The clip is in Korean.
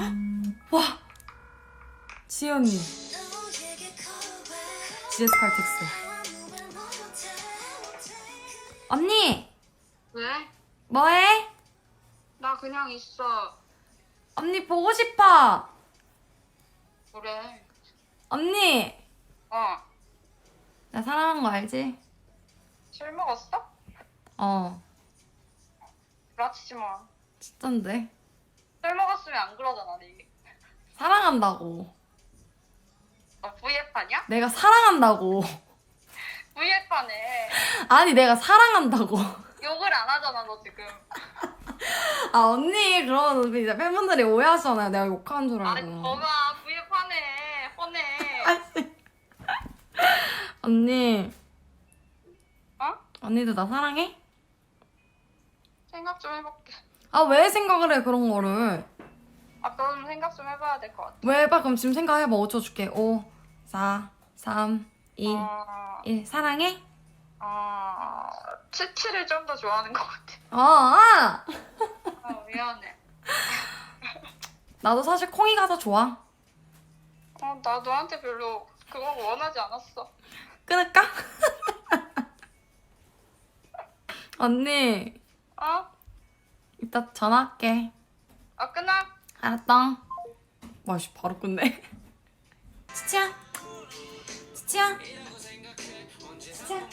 와 지연이 GS 칼텍스 언니 왜? 뭐해? 나 그냥 있어. 언니 보고 싶어 그래. 언니 어. 나 사랑한 거 알지? 술 먹었어? 어 그렇지 뭐. 진짠데 안 그러잖아, 니. 사랑한다고 너 VF 하냐? 내가 사랑한다고 VF 하네. 아니 내가 사랑한다고 욕을 안 하잖아, 너 지금. 아 언니 그러면 이제 팬분들이 오해하시잖아요 내가 욕하는 줄 아니, 알고 너가 VF 하네. 아니. 언니 어? 언니도 나 사랑해? 생각 좀 해볼게. 아 왜 생각을 해 그런 거를 아, 그럼 생각 좀 해봐야 될 것 같아. 왜 해봐 그럼 지금 생각해봐 5초 줄게 5 4 3 2 어, 1 사랑해? 어, 치치를 좀 더 좋아하는 것 같아. 어 아! 어, 미안해. 나도 사실 콩이가 더 좋아 어, 나 너한테 별로 그거 원하지 않았어. 끊을까? 언니 어? 이따 전화할게 아, 끊어. 알았다. 와씨 바로 끝내. 치치야. 치치야. 치치야